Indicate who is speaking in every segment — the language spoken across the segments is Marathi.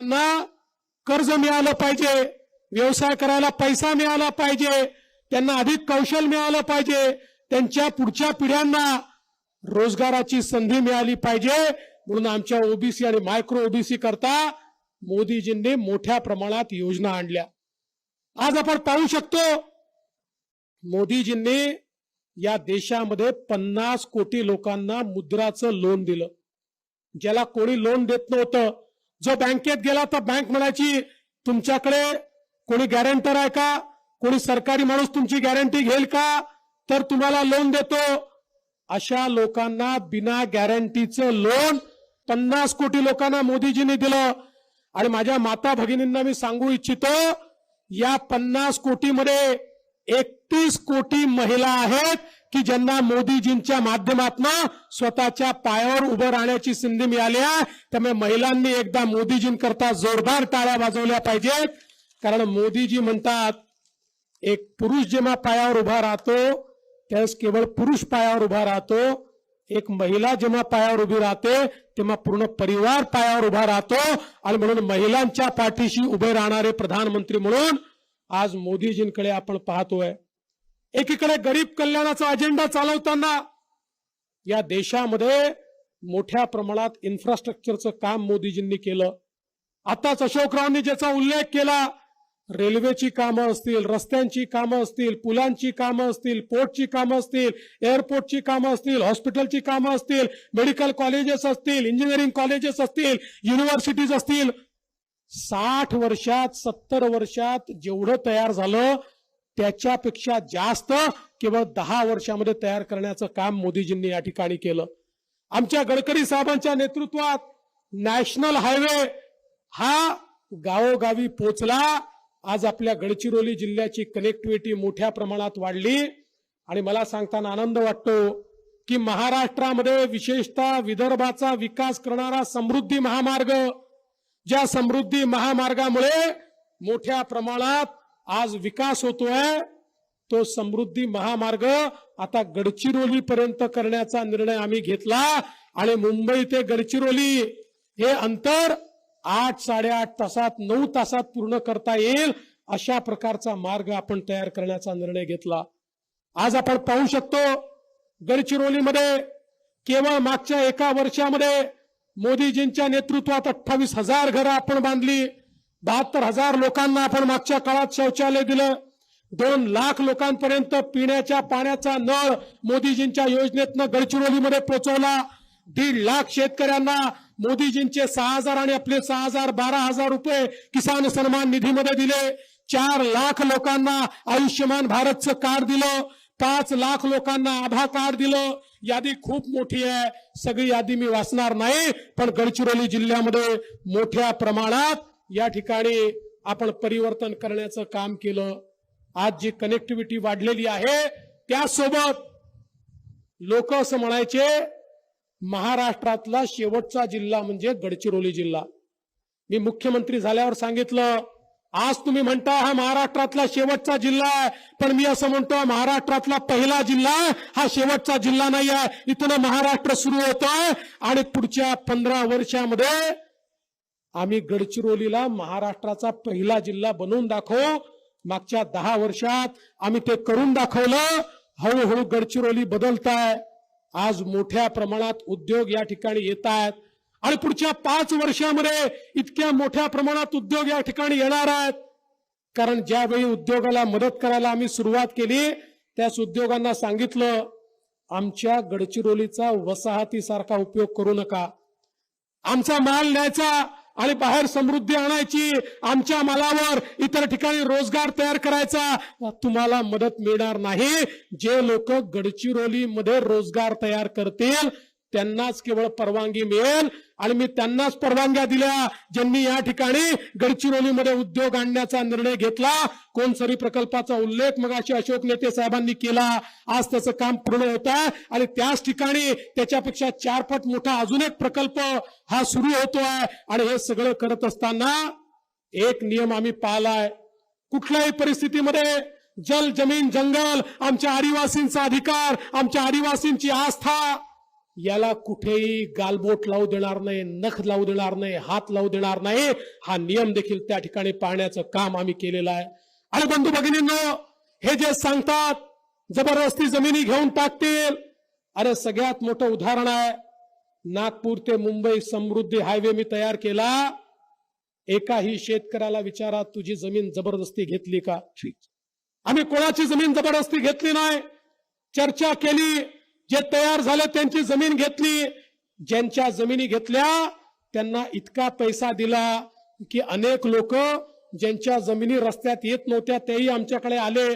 Speaker 1: ना कर्ज मिळालं पाहिजे व्यवसाय करायला पैसा मिळाला पाहिजे त्यांना अधिक कौशल मिळालं पाहिजे त्यांच्या पुढच्या पिढ्यांना रोजगाराची संधी मिळाली पाहिजे. म्हणून आमच्या ओबीसी आणि मायक्रो ओबीसी करता मोदीजींनी मोठ्या प्रमाणात योजना आणल्या. आज आपण पाहू शकतो मोदीजींनी या देशामध्ये पन्नास कोटी लोकांना मुद्राचं लोन दिलं. ज्याला कोणी लोन देत नव्हतं जो बँकेत गेला तर बँक म्हणायची तुमच्याकडे कोणी गॅरंटर आहे का? कोणी सरकारी माणूस तुमची गॅरंटी घेईल का? तर तुम्हाला लोन देतो. अशा लोकांना बिना गॅरंटीचं लोन पन्नास कोटी लोकांना मोदीजींनी दिलं. आणि माझ्या माता भगिनींना मी सांगू इच्छितो या पन्नास कोटीमध्ये एकतीस कोटी महिला आहेत की ज्यांना मोदीजींच्या माध्यमातून स्वतःच्या पायावर उभं राहण्याची संधी मिळाली आहे. त्यामुळे महिलांनी एकदा मोदीजींकरता जोरदार टाळ्या वाजवल्या पाहिजेत. कारण मोदीजी म्हणतात एक पुरुष जेव्हा पायावर उभा राहतो त्यावेळेस केवळ पुरुष पायावर उभा राहतो. एक महिला जेव्हा पायावर उभी राहते तेव्हा पूर्ण परिवार पायावर उभा राहतो. आणि म्हणून महिलांच्या पाठीशी उभे राहणारे प्रधानमंत्री म्हणून आज मोदीजींकडे आपण पाहतोय. एकीकडे गरीब कल्याणाचा अजेंडा चालवताना या देशामध्ये मोठ्या प्रमाणात इन्फ्रास्ट्रक्चरचं काम मोदीजींनी केलं. आताच अशोकरावांनी ज्याचा उल्लेख केला रेल्वेची कामं असतील रस्त्यांची कामं असतील पुलांची कामं असतील पोर्टची कामं असतील एअरपोर्टची कामं असतील हॉस्पिटलची कामं असतील मेडिकल कॉलेजेस असतील इंजिनिअरिंग कॉलेजेस असतील युनिव्हर्सिटीज असतील साठ वर्षात सत्तर वर्षात जेवढं तयार झालं त्याच्यापेक्षा जास्त केवळ दहा वर्षामध्ये तयार करण्याचं काम मोदीजींनी या ठिकाणी केलं. आमच्या गडकरी साहेबांच्या नेतृत्वात नॅशनल हायवे हा गावोगावी पोचला. आज आपल्या गडचिरोली जिल्ह्याची कनेक्टिव्हिटी मोठ्या प्रमाणात वाढली. आणि मला सांगताना आनंद वाटतो की महाराष्ट्रामध्ये विशेषतः विदर्भाचा विकास करणारा समृद्धी महामार्ग ज्या समृद्धी महामार्गामुळे मोठ्या प्रमाणात आज विकास होतोय तो समृद्धी महामार्ग आता गडचिरोली पर्यंत करण्याचा निर्णय आम्ही घेतला आणि मुंबई ते गडचिरोली हे अंतर आठ साडेआठ तासात नऊ तासात पूर्ण करता येईल अशा प्रकारचा मार्ग आपण तयार करण्याचा निर्णय घेतला. आज आपण पाहू शकतो गडचिरोलीमध्ये केवळ मागच्या एका वर्षामध्ये मोदीजींच्या नेतृत्वात अठ्ठावीस हजार घरं आपण बांधली. बहात्तर हजार लोकांना आपण मागच्या काळात शौचालय दिलं. दोन लाख लोकांपर्यंत पिण्याच्या पाण्याचा नळ मोदीजींच्या योजनेतनं गडचिरोलीमध्ये पोहोचवला दीड लाख शेतकऱ्यांना मोदीजींचे सहा हजार आणि आपले सहा हजार बारा हजार रुपये किसान सन्मान निधीमध्ये दिले. चार लाख लोकांना आयुष्यमान भारतचं कार्ड दिलं. पाच लाख लोकांना आधार कार्ड दिलं. यादी खूप मोठी आहे. सगळी यादी मी वाचणार नाही पण गडचिरोली जिल्ह्यामध्ये मोठ्या प्रमाणात या ठिकाणी आपण परिवर्तन करण्याचं काम केलं. आज जी कनेक्टिव्हिटी वाढलेली आहे त्यासोबत लोक असं म्हणायचे महाराष्ट्रातला शेवटचा जिल्हा म्हणजे गडचिरोली जिल्हा. मी मुख्यमंत्री झाल्यावर सांगितलं आज तुम्ही म्हणता हा महाराष्ट्रातला शेवटचा जिल्हा आहे पण मी असं म्हणतो महाराष्ट्रातला पहिला जिल्हा हा शेवटचा जिल्हा नाही आहे इथून महाराष्ट्र सुरू होतोय आणि पुढच्या पंधरा वर्षामध्ये आम्ही गडचिरोलीला महाराष्ट्राचा पहिला जिल्हा बनवून दाखवू. मागच्या दहा वर्षात आम्ही ते करून दाखवलं. हळूहळू गडचिरोली बदलताय. आज मोठ्या प्रमाणात उद्योग या ठिकाणी येत आहेत आणि पुढच्या पाच वर्षामध्ये इतक्या मोठ्या प्रमाणात उद्योग या ठिकाणी येणार आहेत. कारण ज्यावेळी उद्योगाला मदत करायला आम्ही सुरुवात केली त्याच उद्योगांना सांगितलं आमच्या गडचिरोलीचा वसाहतीसारखा उपयोग करू नका. आमचा माल न्यायचा आणि बाहेर समृद्धी आणायची आमच्या मालावर इतर ठिकाणी रोजगार तयार करायचा तुम्हाला मदत मिळणार नाही. जे लोक गडचिरोलीमध्ये रोजगार तयार करतील त्यांनाच केवळ परवानगी मिळेल आणि मी त्यांनाच परवानग्या दिल्या ज्यांनी या ठिकाणी गडचिरोलीमध्ये उद्योग आणण्याचा निर्णय घेतला. कोणसरी प्रकल्पाचा उल्लेख मगाशी अशोक नेते साहेबांनी केला. आज त्याचं काम पूर्ण होत आहे आणि त्याच ठिकाणी त्याच्यापेक्षा चारपट मोठा अजून एक प्रकल्प हा सुरू होतोय. आणि हे सगळं करत असताना एक नियम आम्ही पाहिलाय. कुठल्याही परिस्थितीमध्ये जल जमीन जंगल आमच्या आदिवासींचा अधिकार आमच्या आदिवासींची आस्था याला कुठेही गालबोट लावू देणार नाही नख लावू देणार नाही हात लावू देणार नाही. हा नियम देखील त्या ठिकाणी पाळण्याचं काम आम्ही केलेलं आहे. आणि बंधू भगिनींनो हे जे सांगतात जबरदस्ती जमिनी घेऊन टाकतील. अरे सगळ्यात मोठं उदाहरण आहे नागपूर ते मुंबई समृद्धी हायवे मी तयार केला. एकाही शेतकऱ्याला विचारा तुझी जमीन जबरदस्ती घेतली का? आम्ही कोणाची जमीन जबरदस्ती घेतली नाही? चर्चा केली. जे तयार झाले त्यांची जमीन घेतली. ज्यांच्या जमिनी घेतल्या त्यांना इतका पैसा दिला की अनेक लोक ज्यांच्या जमिनी रस्त्यात येत नव्हत्या तेही आमच्याकडे आले.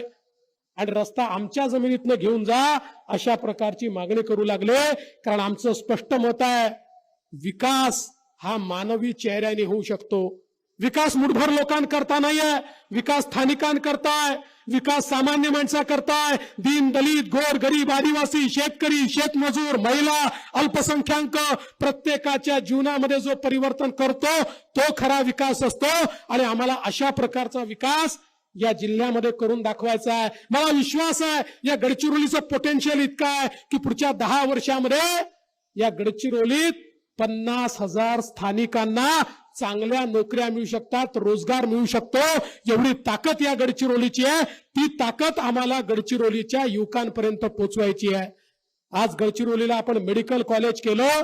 Speaker 1: आणि रस्ता आमच्या जमिनीतनं घेऊन जा अशा प्रकारची मागणी करू लागले. कारण आमचं स्पष्ट मत आहे विकास हा मानवी चेहऱ्याने होऊ शकतो. विकास मुठभर लोकांकरता नाहीये. विकास स्थानिकांकरताय विकास सामान्य माणसाकरताय दीन दलित गोर गरीब आदिवासी शेतकरी शेतमजूर महिला अल्पसंख्याक प्रत्येकाच्या जीवनामध्ये जो परिवर्तन करतो तो खरा विकास असतो. आणि आम्हाला अशा प्रकारचा विकास या जिल्ह्यामध्ये करून दाखवायचा आहे. मला विश्वास आहे या गडचिरोलीचं पोटेन्शियल इतकं आहे की पुढच्या दहा वर्षामध्ये या गडचिरोलीत पन्नास हजार स्थानिकांना चांगल्या नोकऱ्या मिळू शकतात रोजगार मिळू शकतो. एवढी ताकद या गडचिरोलीची आहे. ती ताकद आम्हाला गडचिरोलीच्या युवकांपर्यंत पोहोचवायची आहे. आज गडचिरोलीला आपण मेडिकल कॉलेज केलं.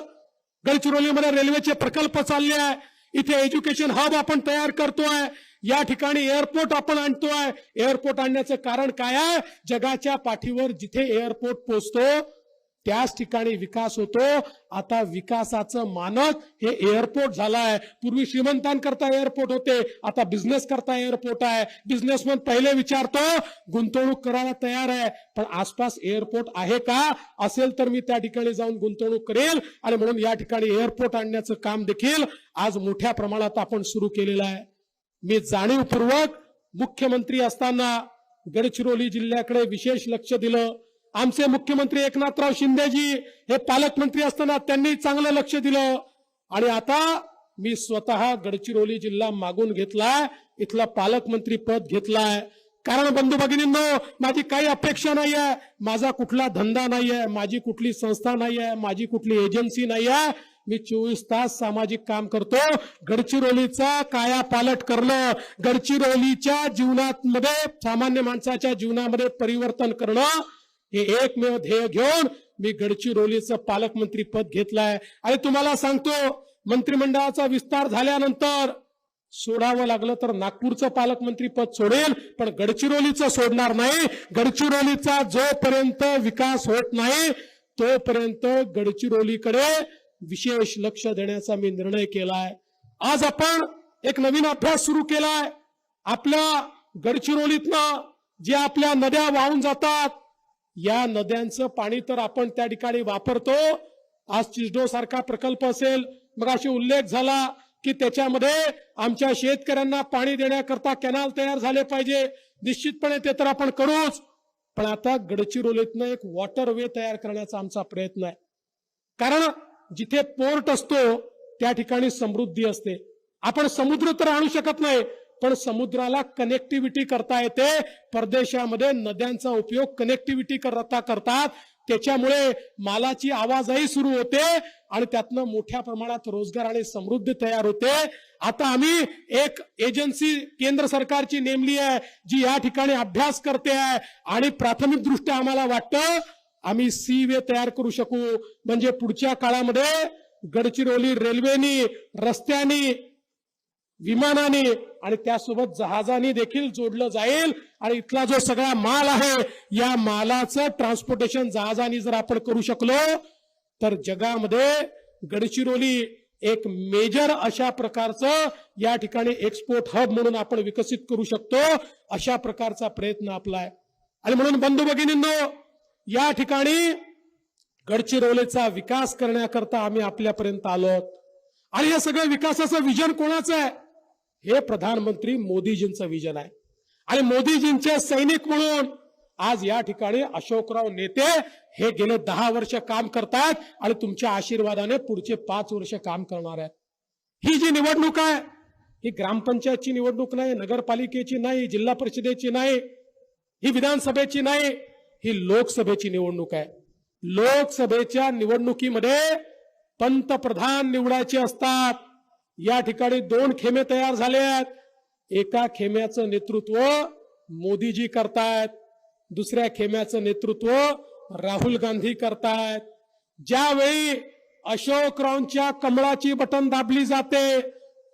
Speaker 1: गडचिरोलीमध्ये रेल्वेचे प्रकल्प चालले आहे. इथे एज्युकेशन हब आपण तयार करतोय. या ठिकाणी एअरपोर्ट आपण आणतोय. एअरपोर्ट आणण्याचं कारण काय आहे? जगाच्या पाठीवर जिथे एअरपोर्ट पोहोचतो त्याच ठिकाणी विकास होतो. आता विकासाचं मानक हे एअरपोर्ट झालाय. पूर्वी श्रीमंतांकरता एअरपोर्ट होते. आता बिझनेस करता एअरपोर्ट आहे. बिझनेसमॅन पहिले विचारतो गुंतवणूक करायला तयार आहे. पण आसपास एअरपोर्ट आहे का? असेल तर मी त्या ठिकाणी जाऊन गुंतवणूक करेल आणि म्हणून या ठिकाणी एअरपोर्ट आणण्याचं काम देखील आज मोठ्या प्रमाणात आपण सुरू केलेलं आहे. मी जाणीवपूर्वक मुख्यमंत्री असताना गडचिरोली जिल्ह्याकडे विशेष लक्ष दिलं. आमचे मुख्यमंत्री एकनाथराव शिंदेजी हे पालकमंत्री असताना त्यांनी चांगलं लक्ष दिलं. आणि आता मी स्वतः गडचिरोली जिल्हा मागून घेतलाय इथला पालकमंत्री पद घेतलाय. कारण बंधू भगिनींनो माझी काही अपेक्षा नाही आहे माझा कुठला धंदा नाही आहे माझी कुठली संस्था नाही आहे माझी कुठली एजन्सी नाही आहे मी चोवीस तास सामाजिक काम करतो. गडचिरोलीचा काया पालट करणं गडचिरोलीच्या जीवनात मध्ये सामान्य माणसाच्या जीवनामध्ये परिवर्तन करणं हे एकमेव ध्येय घेऊन मी गडचिरोलीचं पालकमंत्री पद घेतलंय. आणि तुम्हाला सांगतो मंत्रिमंडळाचा विस्तार झाल्यानंतर सोडावं लागलं तर नागपूरचं पालकमंत्री पद सोडेल पण गडचिरोलीचं सोडणार नाही. गडचिरोलीचा जोपर्यंत विकास होत नाही तोपर्यंत गडचिरोलीकडे विशेष लक्ष देण्याचा मी निर्णय केलाय. आज आपण एक नवीन अभ्यास सुरू केलाय. आपल्या गडचिरोलीतनं जे आपल्या नद्या वाहून जातात या नद्यांचं पाणी तर आपण त्या ठिकाणी वापरतो. आज चिजडो सारखा प्रकल्प असेल. मग अशी उल्लेख झाला की त्याच्यामध्ये आमच्या शेतकऱ्यांना पाणी देण्याकरता कॅनाल तयार झाले पाहिजे. निश्चितपणे ते तर आपण करूच. पण आता गडचिरोलीतनं एक वॉटर वे तयार करण्याचा आमचा प्रयत्न आहे. कारण जिथे पोर्ट असतो त्या ठिकाणी समृद्धी असते. आपण समुद्र तर आणू शकत नाही पण समुद्राला कनेक्टिव्हिटी करता येते. परदेशामध्ये नद्यांचा उपयोग कनेक्टिव्हिटी करता करतात त्याच्यामुळे मालाची आवाजही सुरू होते आणि त्यातनं मोठ्या प्रमाणात रोजगार आणि समृद्धी तयार होते. आता आम्ही एक एजन्सी केंद्र सरकारची नेमली आहे जी या ठिकाणी अभ्यास करते आहे आणि प्राथमिक दृष्ट्या आम्हाला वाटतं आम्ही सी वे तयार करू शकू. म्हणजे पुढच्या काळामध्ये गडचिरोली रेल्वेनी रस्त्यानी विमानाने आणि त्यासोबत जहाजाने देखील जोडलं जाईल. आणि इथला जो सगळा माल आहे या मालाचं ट्रान्सपोर्टेशन जहाजाने जर आपण करू शकलो तर जगामध्ये गडचिरोली एक मेजर अशा प्रकारचं या ठिकाणी एक्सपोर्ट हब म्हणून आपण विकसित करू शकतो अशा प्रकारचा प्रयत्न आपला आहे. आणि म्हणून बंधू भगिनींनो या ठिकाणी गडचिरोलीचा विकास करण्याकरता आम्ही आपल्यापर्यंत आलो आहोत. आणि हे सगळं विकासाचं विजन कोणाचं आहे? हे प्रधानमंत्री मोदीजींचं विजन आहे. आणि मोदीजींचे सैनिक म्हणून आज या ठिकाणी अशोकराव नेते हे गेले दहा वर्ष काम करतात आणि तुमच्या आशीर्वादाने पुढचे पाच वर्ष काम करणार आहेत. ही जी निवडणूक आहे ही ग्रामपंचायतची निवडणूक नाही नगरपालिकेची नाही जिल्हा परिषदेची नाही ही विधानसभेची नाही ही लोकसभेची निवडणूक आहे. लोकसभेच्या निवडणुकीमध्ये पंतप्रधान निवडायचे असतात. या ठिकाणी दोन खेमे तयार झाले आहेत. एका खेम्याचं नेतृत्व मोदीजी करतायत. दुसऱ्या खेम्याचं नेतृत्व राहुल गांधी करतायत. ज्यावेळी अशोकरावांच्या कमळाची बटन दाबली जाते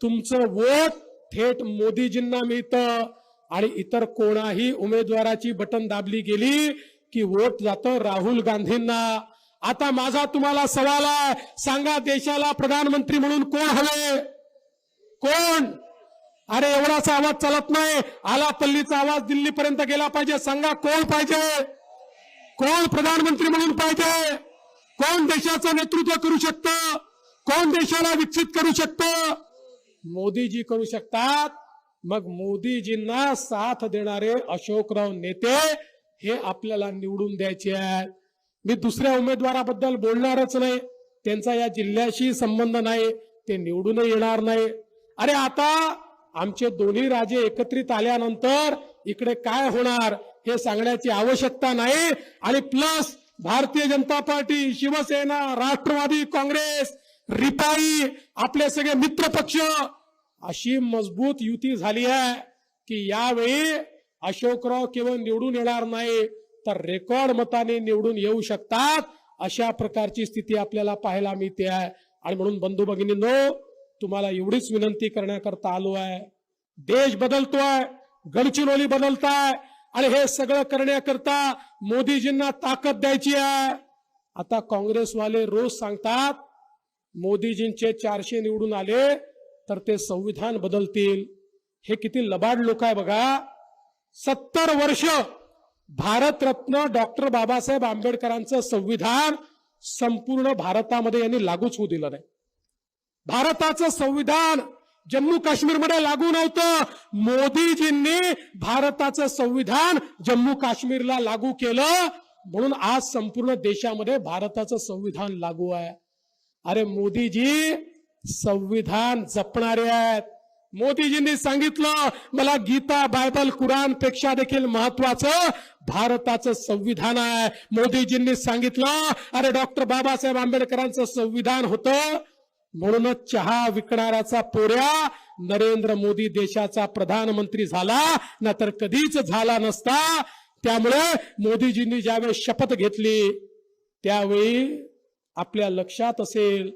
Speaker 1: तुमचं वोट थेट मोदीजींना मिळतं. आणि इतर कोणाही उमेदवाराची बटन दाबली गेली की वोट जातं राहुल गांधींना. आता माझा तुम्हाला सवाल आहे. सांगा देशाला प्रधानमंत्री म्हणून कोण हवे? कोण? अरे एवढाचा आवाज चालत नाही. आला पल्लीचा आवाज दिल्लीपर्यंत गेला पाहिजे. सांगा कोण पाहिजे? कोण प्रधानमंत्री म्हणून पाहिजे? कोण देशाचं नेतृत्व करू शकतं? कोण देशाला विकसित करू शकतं? मोदीजी करू शकतात. मग मोदीजींना साथ देणारे अशोकराव नेते हे आपल्याला निवडून द्यायचे आहेत. मी दुसऱ्या उमेदवाराबद्दल बोलणारच नाही. त्यांचा या जिल्ह्याशी संबंध नाही. ते निवडून येणार नाही. अरे आता आमचे दोन्ही राजे एकत्रित आल्यानंतर इकडे काय होणार हे सांगण्याची आवश्यकता नाही. आणि प्लस भारतीय जनता पार्टी शिवसेना राष्ट्रवादी काँग्रेस रिपाई आपले सगळे मित्र पक्ष अशी मजबूत युती झाली आहे की यावेळी अशोकराव केवळ निवडून येणार नाही तर रेकॉर्ड मताने निवडून येऊ शकतात. अशा प्रकारची स्थिती आपल्याला पाहायला मिळते आहे. आणि म्हणून बंधू भगिनींनो तुम्हाला एवढीच विनंती करण्याकरता आलो आहे. देश बदलतोय गडचिरोली बदलताय आणि हे सगळं करण्याकरता मोदीजींना ताकद द्यायची आहे. आता काँग्रेसवाले रोज सांगतात मोदीजींचे चारशे निवडून आले तर ते संविधान बदलतील. हे किती लबाड लोक आहे बघा. सत्तर वर्ष भारतरत्न डॉक्टर बाबासाहेब आंबेडकरांचं संविधान संपूर्ण भारतामध्ये यांनी लागूच होऊ दिलं नाही. भारताचं संविधान जम्मू काश्मीरमध्ये लागू नव्हतं. मोदीजींनी भारताचं संविधान जम्मू काश्मीरला लागू केलं. म्हणून आज संपूर्ण देशामध्ये भारताचं संविधान लागू आहे. अरे मोदीजी संविधान जपणारे आहेत. मोदीजींनी सांगितलं मला गीता बायबल कुराणपेक्षा देखील महत्वाचं भारताचं संविधान आहे. मोदीजींनी सांगितलं अरे डॉक्टर बाबासाहेब आंबेडकरांचं संविधान होतं. म्हणूनच चहा विकणाऱ्याचा पोऱ्या नरेंद्र मोदी देशाचा प्रधानमंत्री झाला ना तर कधीच झाला नसता. त्यामुळे मोदीजींनी ज्यावेळी शपथ घेतली त्यावेळी आपल्या लक्षात असेल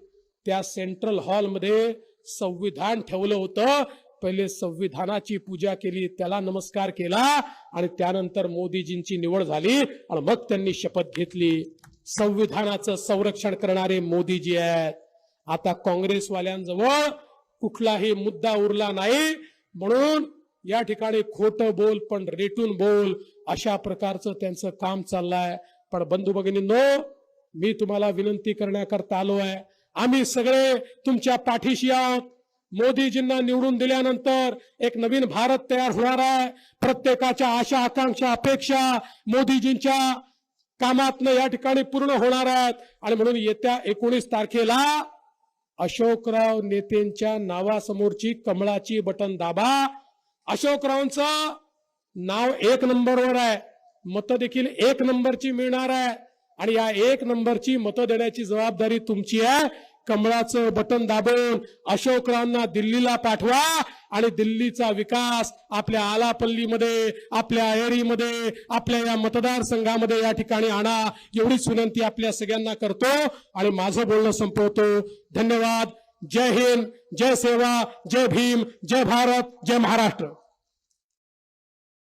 Speaker 1: त्या सेंट्रल हॉलमध्ये संविधान ठेवलं होतं. पहिले संविधानाची पूजा केली त्याला नमस्कार केला आणि त्यानंतर मोदीजींची निवड झाली आणि मग त्यांनी शपथ घेतली. संविधानाचं संरक्षण करणारे मोदीजी आहेत. आता काँग्रेसवाल्यांजवळ कुठलाही मुद्दा उरला नाही. म्हणून या ठिकाणी खोटं बोल पण रेटून बोल अशा प्रकारचं त्यांचं काम चाललंय. पण बंधू भगिनींनो मी तुम्हाला विनंती करण्याकरता आलो आहे आम्ही सगळे तुमच्या पाठीशी आहोत. मोदीजींना निवडून दिल्यानंतर एक नवीन भारत तयार होणार आहे. प्रत्येकाच्या आशा आकांक्षा अपेक्षा मोदीजींच्या कामातनं या ठिकाणी पूर्ण होणार आहेत. आणि म्हणून येत्या एकोणीस तारखेला अशोकराव नेतेंच्या नावासमोरची कमळाची बटन दाबा. अशोकरावांचं नाव एक नंबरवर आहे. मतं देखील एक नंबरची मिळणार आहे. आणि या एक नंबरची मतं देण्याची जबाबदारी तुमची आहे. कमळाचं बटन दाबून अशोकरावांना दिल्लीला पाठवा आणि दिल्लीचा विकास आपल्या आलापल्लीमध्ये आपल्या एरीमध्ये आपल्या या मतदारसंघामध्ये या ठिकाणी आणा. एवढीच विनंती आपल्या सगळ्यांना करतो आणि माझं बोलणं संपवतो. धन्यवाद. जय हिंद. जय सेवा. जय भीम. जय भारत. जय महाराष्ट्र.